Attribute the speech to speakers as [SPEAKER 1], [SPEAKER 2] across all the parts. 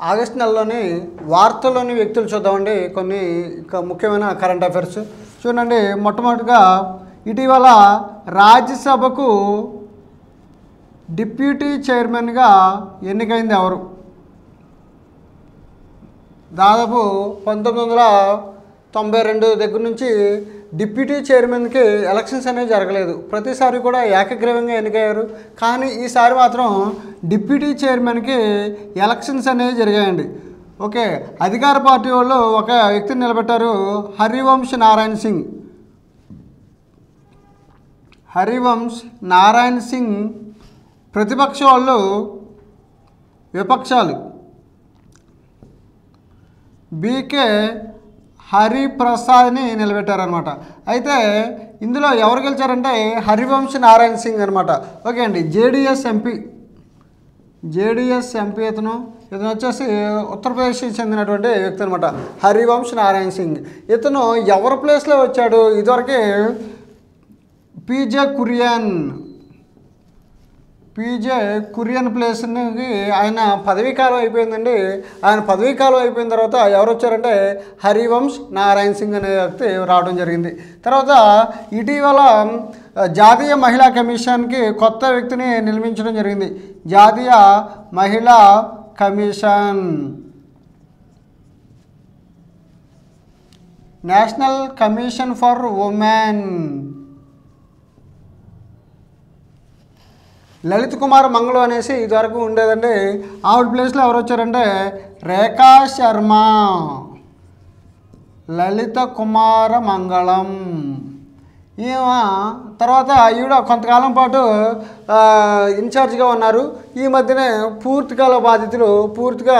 [SPEAKER 1] August నెలలోని వార్తల్లోని వ్యక్తులు చూద్దామండి. కొన్ని ముఖ్యమైన కరెంట్ అఫైర్స్ చూడండి మొట్టమొదటిగా ఇటీవల రాజ్యసభకు డిప్యూటీ చైర్మన్గా ఎన్నికైంది ఎవరు? దాదాపు పంతొమ్మిది వందల తొంభై రెండు దగ్గర నుంచి డిప్యూటీ చైర్మన్కి ఎలక్షన్స్ అనేవి జరగలేదు. ప్రతిసారి కూడా ఏకగ్రీవంగా ఎన్నికయ్యారు. కానీ ఈసారి మాత్రం డిప్యూటీ చైర్మన్కి ఎలక్షన్స్ అనేవి జరిగాయండి. ఓకే అధికార పార్టీ వాళ్ళు ఒక వ్యక్తిని నిలబెట్టారు. హరివంశ్ నారాయణ్ సింగ్. హరివంశ్ నారాయణ్ సింగ్ ప్రతిపక్ష వాళ్ళు విపక్షాలు. బీకే హరిప్రసాద్ని నిలబెట్టారనమాట అయితే ఇందులో ఎవరు గెలిచారంటే హరివంశ్ నారాయణ సింగ్ అనమాట ఓకే అండి జేడిఎస్ ఎంపీ జేడిఎస్ ఎంపీ ఇతను ఇతను వచ్చేసి ఉత్తరప్రదేశ్కి చెందినటువంటి వ్యక్తి అనమాట హరివంశ్ నారాయణ సింగ్. ఇతను ఎవరి ప్లేస్లో వచ్చాడు? ఇదివరకే పీజే కురియన్ పీజే కురియన్ ప్లేస్కి ఆయన పదవీ కాలం అయిపోయిందండి. ఆయన పదవీ కాలం అయిపోయిన తర్వాత ఎవరు వచ్చారంటే హరివంశ్ నారాయణ సింగ్ అనే వ్యక్తి రావడం జరిగింది. తర్వాత ఇటీవల జాతీయ మహిళా కమిషన్కి కొత్త వ్యక్తిని నిర్మించడం జరిగింది. జాతీయ మహిళా commission. National commission for women. Lalit Kumar Mangalam అనేసి ఇదివరకు ఉండేదండి. ఆవిడ ప్లేస్లో ఎవరు వచ్చారంటే రేఖా శర్మ. లలిత కుమార మంగళం. ఈమె తర్వాత ఈవిడ కొంతకాలం పాటు ఇన్ఛార్జ్గా ఉన్నారు. ఈ మధ్యనే పూర్తికాల బాధితులు పూర్తిగా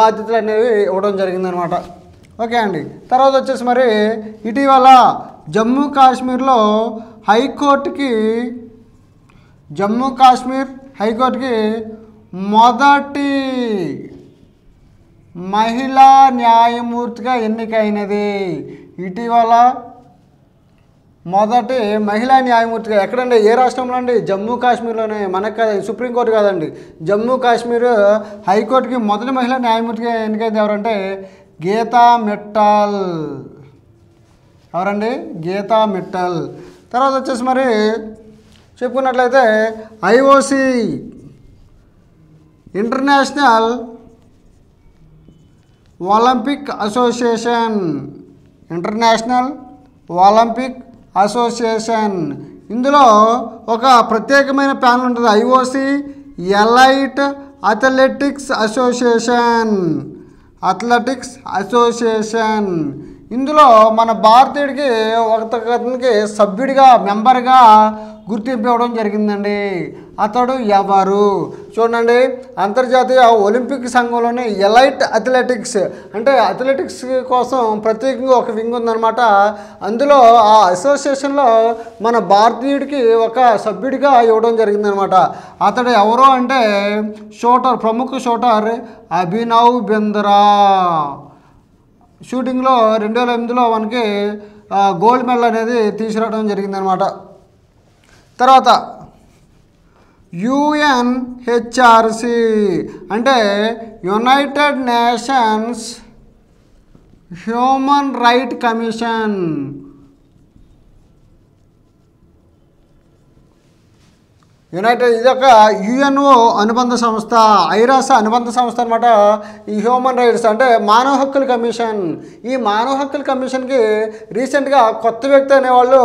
[SPEAKER 1] బాధ్యతలు అనేవి ఇవ్వడం జరిగిందనమాట ఓకే అండి. తర్వాత వచ్చేసి మరి ఇటీవల జమ్మూ కాశ్మీర్లో హైకోర్టుకి జమ్మూ కాశ్మీర్ హైకోర్టుకి మొదటి మహిళా న్యాయమూర్తిగా ఎన్నికైనది. ఇటీవల మొదటి మహిళా న్యాయమూర్తిగా ఎక్కడండి? ఏ రాష్ట్రంలో అండి? జమ్మూ కాశ్మీర్లోనే. మనకు కాదు సుప్రీంకోర్టు కాదండి. జమ్మూ కాశ్మీర్ హైకోర్టుకి మొదటి మహిళా న్యాయమూర్తిగా ఎన్నికైంది ఎవరంటే గీతా మిట్టల్. ఎవరండి? గీతా మిట్టల్. తర్వాత వచ్చేసి మరి చెప్పుకున్నట్లయితే IOC international Olympic association international Olympic association. ఇందులో ఒక ప్రత్యేకమైన ప్యానల్ ఉంటుంది IOC elite athletics association. Athletics association. ఇందులో మన భారతీయుడికి ఒకరికి సభ్యుడిగా మెంబర్గా గుర్తింపు ఇవ్వడం జరిగిందండి. అతడు ఎవరు? చూడండి అంతర్జాతీయ ఒలింపిక్ సంఘంలోని ఎలైట్ అథ్లెటిక్స్ అంటే అథ్లెటిక్స్ కోసం ప్రత్యేకంగా ఒక వింగ్ ఉందన్నమాట. అందులో ఆ అసోసియేషన్లో మన భారతీయుడికి ఒక సభ్యుడిగా ఇవ్వడం జరిగిందనమాట అతడు ఎవరు అంటే షూటర్ ప్రముఖ షూటర్ అభినవ్ బింద్రా. షూటింగ్లో రెండు వేల ఎనిమిదిలో మనకి గోల్డ్ మెడల్ అనేది తీసుకురావడం జరిగిందనమాట తర్వాత యుఎన్హెచ్ఆర్సి అంటే united nations human right commission united ఇది ఒక యుఎన్ఓ అనుబంధ సంస్థ ఐరాస అనుబంధ సంస్థ అనమాట ఈ హ్యూమన్ రైట్స్ అంటే మానవ హక్కుల కమిషన్. ఈ మానవ హక్కుల కమిషన్కి రీసెంట్గా కొత్త వ్యక్తి అనేవాళ్ళు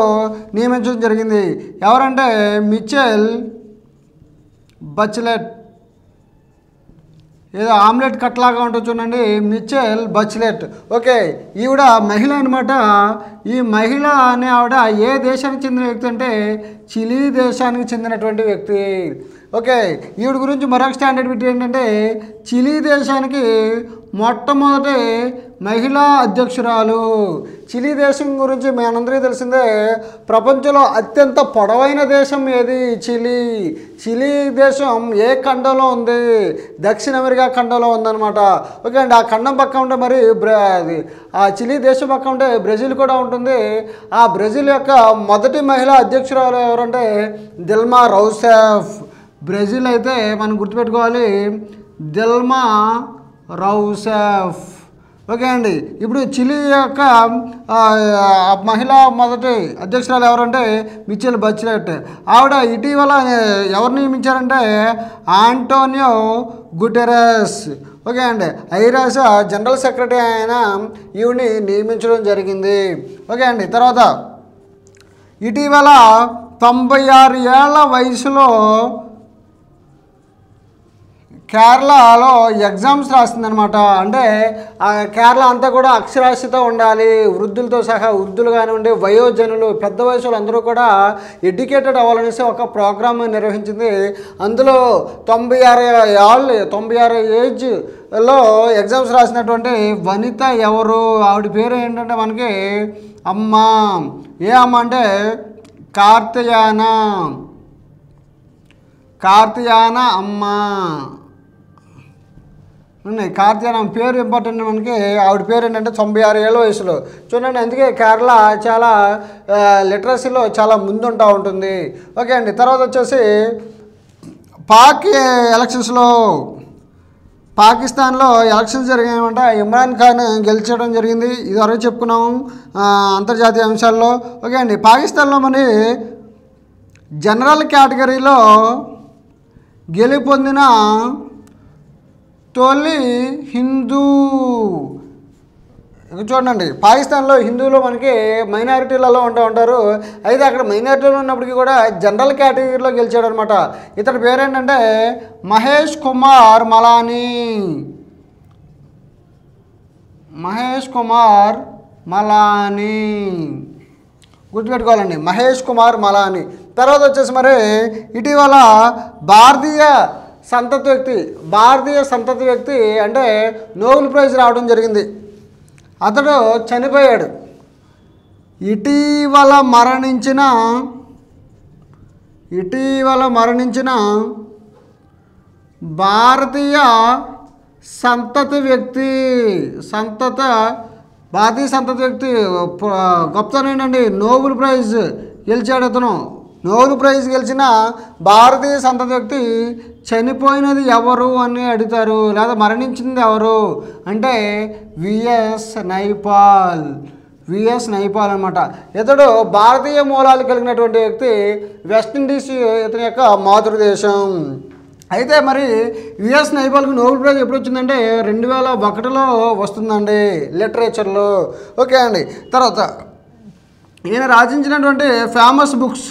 [SPEAKER 1] నియమించడం జరిగింది. ఎవరంటే మిచెల్ బచ్లెట్. ఏదో ఆమ్లెట్ కట్లాగా ఉంటుంది చూడండి మిచెల్ బచ్లెట్. ఓకే ఈవిడ మహిళ అనమాట ఈ మహిళ అనే ఆవిడ ఏ దేశానికి చెందిన వ్యక్తి అంటే చిలీ దేశానికి చెందినటువంటి వ్యక్తి. ఓకే ఈవిడ గురించి మరొక స్టాండర్డ్ బిట్ ఏంటంటే చిలీ దేశానికి మొట్టమొదటి మహిళా అధ్యక్షురాలు. చిలీ దేశం గురించి మనందరికీ తెలిసిందే ప్రపంచంలో అత్యంత పొడవైన దేశం ఏది? చిలీ. చిలీ దేశం ఏ ఖండంలో ఉంది? దక్షిణ అమెరికా ఖండంలో ఉందన్నమాట. ఓకే అండి ఆ ఖండం పక్క ఉంటే మరి బ్ర- అది ఆ చిలీ దేశం పక్క ఉంటే బ్రెజిల్ కూడా ఉంటుంది. ఆ బ్రెజిల్ యొక్క మొదటి మహిళా అధ్యక్షురాలు ఎవరంటే దిల్మా రౌసెఫ్. బ్రెజిల్ అయితే మనం గుర్తుపెట్టుకోవాలి. Dilma Rousseff. ఓకే అండి ఇప్పుడు చిలీ యొక్క మహిళా మొదటి అధ్యక్షురాలు ఎవరంటే మిచెల్ బచ్లెట్. ఆవిడ ఇటీవల ఎవరు నియమించారంటే ఆంటోనియో గుటెరస్. ఓకే అండి ఐరాస జనరల్ సెక్రటరీ అయిన ఈవిని నియమించడం జరిగింది. ఓకే అండి తర్వాత ఇటీవల తొంభై ఆరు ఏళ్ళ వయసులో కేరళలో ఎగ్జామ్స్ రాసిందనమాట అంటే కేరళ అంతా కూడా అక్షరాస్యత ఉండాలి వృద్ధులతో సహా వృద్ధులు కానివ్వండి వయోజనులు పెద్ద వయసులో అందరూ కూడా ఎడ్యుకేటెడ్ అవ్వాలనేసి ఒక ప్రోగ్రామ్ నిర్వహించింది. అందులో తొంభై ఆరు ఆల్ తొంభై ఆరు ఏజ్లో ఎగ్జామ్స్ రాసినటువంటి వనిత ఎవరు? ఆవిడ పేరు ఏంటంటే మనకి అమ్మ. ఏ అమ్మ అంటే? కార్తయాన. కార్తయాన అమ్మ. ఉన్నాయి. కార్తీయాన ఆమె పేరు ఇంపార్టెంట్ మనకి. ఆవిడ పేరు ఏంటంటే తొంభై ఆరు ఏళ్ళ వయసులో. చూడండి అందుకే కేరళ చాలా లిటరసీలో చాలా ముందుంటూ ఉంటుంది. ఓకే అండి తర్వాత వచ్చేసి పాక్ ఎలక్షన్స్లో పాకిస్తాన్లో ఎలక్షన్స్ జరిగాయన్నమాట ఇమ్రాన్ ఖాన్ గెలిచడం జరిగింది. ఇదివరకు చెప్పుకున్నాము అంతర్జాతీయ అంశాల్లో. ఓకే అండి పాకిస్తాన్లో మరి జనరల్ కేటగిరీలో గెలుపొందిన తొలి హిందూ. చూడండి పాకిస్తాన్లో హిందువులు మనకి మైనారిటీలలో ఉంటూ ఉంటారు. అయితే అక్కడ మైనారిటీలో ఉన్నప్పటికీ కూడా జనరల్ కేటగిరీలో గెలిచాడు అనమాట ఇతడి పేరేంటంటే మహేష్ కుమార్ మలానీ. మహేష్ కుమార్ మలానీ. గుర్తుపెట్టుకోవాలండి మహేష్ కుమార్ మలానీ. తర్వాత వచ్చేసి మరి ఇటీవల భారతీయ సంతతి వ్యక్తి భారతీయ సంతతి వ్యక్తి అంటే నోబెల్ ప్రైజ్ రావడం జరిగింది. అతడు చనిపోయాడు. ఇటీవల మరణించిన ఇటీవల మరణించిన భారతీయ సంతతి వ్యక్తి సంతత భారతీయ సంతతి వ్యక్తి గొప్పతనేనండి నోబెల్ ప్రైజ్ గెలిచాడు అతను. నోబెల్ ప్రైజ్ గెలిచిన భారతీయ సంతతి వ్యక్తి చనిపోయినది ఎవరు అని అడుగుతారు లేదా మరణించింది ఎవరు అంటే విఎస్ నైపాల్. విఎస్ నైపాల్ అనమాట ఇతడు భారతీయ మూలాలు కలిగినటువంటి వ్యక్తి వెస్టిండీస్ ఇతని యొక్క మాతృదేశం. అయితే మరి విఎస్ నైపాల్కి నోబెల్ ప్రైజ్ ఎప్పుడు వచ్చిందంటే రెండు వేల ఒకటిలో వస్తుందండి లిటరేచర్లో. ఓకే అండి తర్వాత ఈయన రాజించినటువంటి ఫేమస్ బుక్స్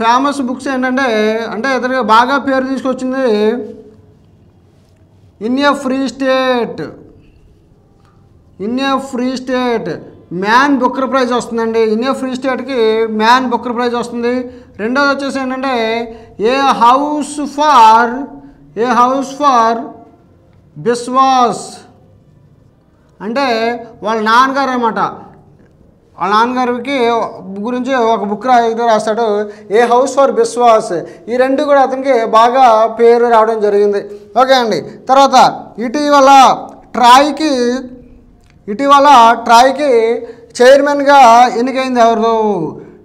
[SPEAKER 1] ఫేమస్ బుక్స్ ఏంటంటే అంటే ఇతనికి బాగా పేరు తీసుకొచ్చింది in a free state. In a free state. Man booker prize వస్తుందండి. ఇన్ ఏ ఫ్రీ స్టేట్కి మ్యాన్ బుక్కర్ ప్రైజ్ వస్తుంది. రెండోది వచ్చేసి ఏంటంటే a house for a house for Biswas. అంటే వాళ్ళ నాన్నగారు అనమాట వాళ్ళ నాన్నగారికి గురించి ఒక బుక్ రాస్తాడు ఏ హౌస్ ఫర్ బిస్వాస్ ఈ రెండు కూడా అతనికి బాగా పేరు రావడం జరిగింది. ఓకే అండి తర్వాత ఇటీవల ట్రాయ్కి ఇటీవల ట్రాయ్కి చైర్మన్గా ఎన్నికైంది ఎవరు?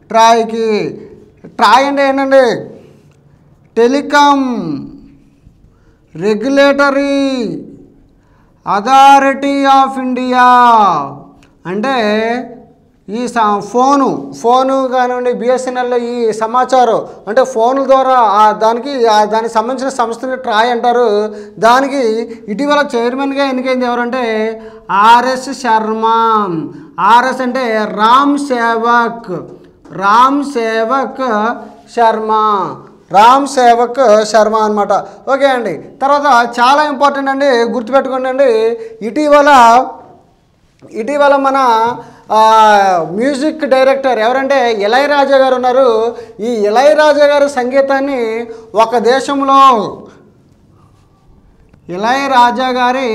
[SPEAKER 1] ట్రాయ్కి. ట్రాయ్ అంటే ఏంటండి? Telecom regulatory authority of India. అంటే ఈ ఫోను ఫోను కానివ్వండి బిఎస్ఎన్ఎల్లో ఈ సమాచారం అంటే ఫోన్ల ద్వారా దానికి దానికి సంబంధించిన సంస్థని ట్రాయ్ అంటారు. దానికి ఇటీవల చైర్మన్గా ఎన్నికైంది ఎవరంటే ఆర్ఎస్ శర్మ. ఆర్ఎస్ అంటే రామ్ సేవక్ రామ్ సేవక్ శర్మ. రామ్ సేవక్ శర్మ అనమాట ఓకే అండి. తర్వాత చాలా ఇంపార్టెంట్ అండి గుర్తుపెట్టుకోండి అండి. ఇటీవల ఇటీవల మన మ్యూజిక్ డైరెక్టర్ ఎవరంటే ఇళయరాజా గారు ఉన్నారు. ఈ ఇళయరాజా గారి సంగీతాన్ని ఒక దేశంలో ఇళయరాజా గారి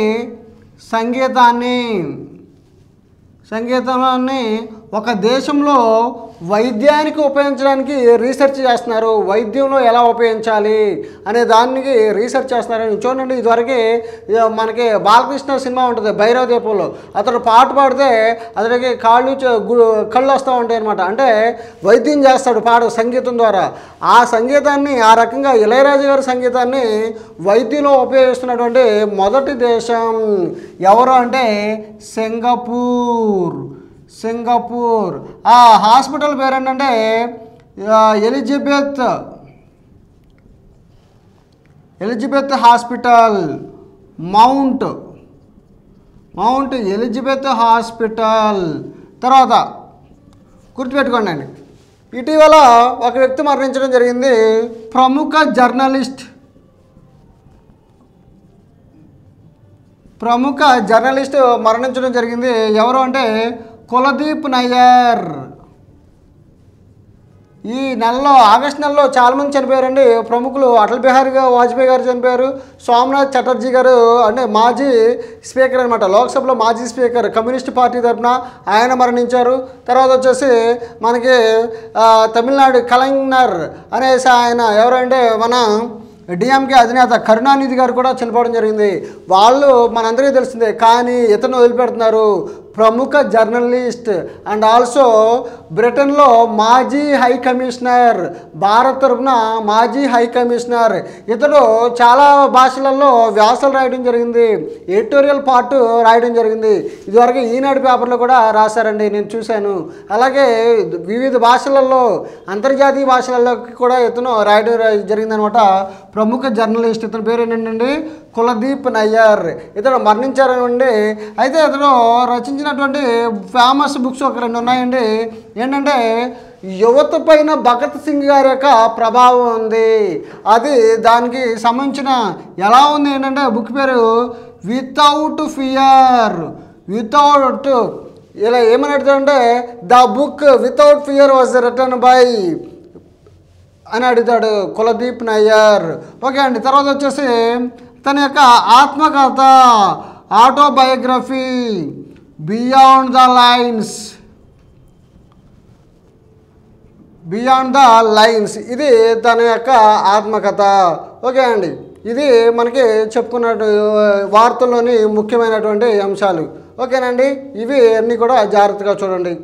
[SPEAKER 1] సంగీతాన్ని సంగీతాన్ని ఒక దేశంలో వైద్యానికి ఉపయోగించడానికి రీసెర్చ్ చేస్తున్నారు. వైద్యంలో ఎలా ఉపయోగించాలి అనే దానికి రీసెర్చ్ చేస్తున్నారని చూడండి. ఇదివరకు మనకి బాలకృష్ణ సినిమా ఉంటుంది భైరవ దీపంలో. అతడు పాట పాడితే అతడికి కాళ్ళు కళ్ళు వస్తూ ఉంటాయి అనమాట అంటే వైద్యం చేస్తాడు పాడు సంగీతం ద్వారా. ఆ సంగీతాన్ని ఆ రకంగా ఇళయరాజు గారి సంగీతాన్ని వైద్యంలో ఉపయోగిస్తున్నటువంటి మొదటి దేశం ఎవరు అంటే సింగపూర్. సింగపూర్. ఆ హాస్పిటల్ పేరు ఏంటంటే Elizabeth. Elizabeth hospital mount. Mount Elizabeth hospital. తర్వాత గుర్తుపెట్టుకోండి అండి. ఇటీవల ఒక వ్యక్తి మరణించడం జరిగింది. ప్రముఖ జర్నలిస్ట్. ప్రముఖ జర్నలిస్ట్ మరణించడం జరిగింది. ఎవరు అంటే కులదీప్ నయ్యర్. ఈ నెలలో ఆగస్ట్ నెలలో చాలామంది చనిపోయారండి. ప్రముఖులు అటల్ బిహారీ గారు వాజ్పేయి గారు చనిపోయారు. సోమనాథ్ చటర్జీ గారు అంటే మాజీ స్పీకర్ అనమాట లోక్సభలో మాజీ స్పీకర్ కమ్యూనిస్ట్ పార్టీ తరఫున ఆయన మరణించారు. తర్వాత వచ్చేసి మనకి తమిళనాడు కలైనర్ అనేసి ఆయన ఎవరంటే మన డిఎంకే అధినేత కరుణానిధి గారు కూడా చనిపోవడం జరిగింది. వాళ్ళు మనందరికీ తెలిసిందే కానీ ఇతను వదిలిపెడుతున్నారు. ప్రముఖ జర్నలిస్ట్ అండ్ ఆల్సో బ్రిటన్లో మాజీ హై కమిషనర్ భారత్ తరపున మాజీ హై కమిషనర్. ఇతడు చాలా భాషలలో వ్యాసాలు రాయడం జరిగింది ఎడిటోరియల్ పార్ట్ రాయడం జరిగింది. ఇదివరకు ఈనాడు పేపర్లో కూడా రాశారండి నేను చూశాను. అలాగే వివిధ భాషలలో అంతర్జాతీయ భాషలలో కూడా ఇతను రాయడం జరిగిందనమాట. ప్రముఖ జర్నలిస్ట్ ఇతని పేరు ఏంటంటే కులదీప్ నయ్యర్ ఇతడు మరణించారనండి అయితే ఇతడు రచించినటువంటి ఫేమస్ బుక్స్ ఒక రెండు ఉన్నాయండి. ఏంటంటే యువత పైన భగత్ సింగ్ గారి యొక్క ప్రభావం ఉంది. అది దానికి సంబంధించిన ఎలా ఉంది ఏంటంటే బుక్ పేరు వితౌట్ ఫియర్ వితౌట్ ఇలా ఏమని అడుగుతాడంటే the book without fear was return by అని అడుగుతాడు కులదీప్ నయ్యర్ ఓకే అండి తర్వాత వచ్చేసి తన యొక్క ఆత్మకథ autobiography beyond the lines beyond the lines ఇది తన యొక్క ఆత్మకథ. ఓకే అండి. ఇది మనకి చెప్పుకున్న వార్తల్లోని ముఖ్యమైనటువంటి అంశాలు. ఓకేనండి. ఇవి అన్నీ కూడా జాగ్రత్తగా చూడండి.